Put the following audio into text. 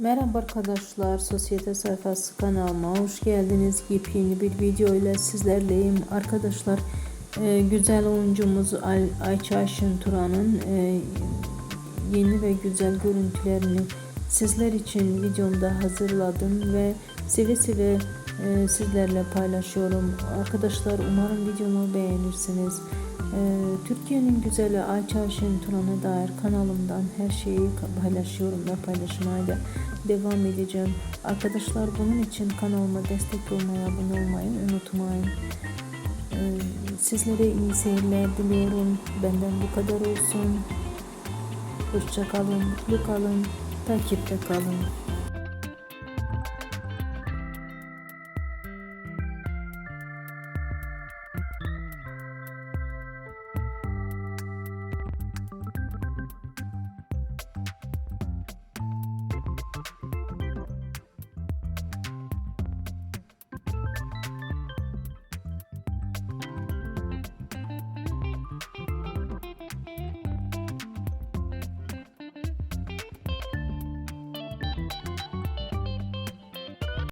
Merhaba arkadaşlar, Sosyete Sayfası kanalıma hoş geldiniz. Yepyeni bir video ile sizlerleyim. Arkadaşlar, e, güzel oyuncumuz Ay Ayça Ayşin Turan'ın e, yeni ve güzel görüntülerini sizler için videomda hazırladım ve seve seve e, sizlerle paylaşıyorum. Arkadaşlar umarım videomu beğenirsiniz. Ee, Türkiye'nin güzeli Ayça Ayşen Turan'a dair kanalımdan her şeyi paylaşıyorum ve paylaşmaya da devam edeceğim. Arkadaşlar bunun için kanalıma destek olmayı, abone olmayı unutmayın. Ee, Sizlere iyi seyirler diliyorum. Benden bu kadar olsun. Hoşça kalın, mutlu kalın, takipte kalın.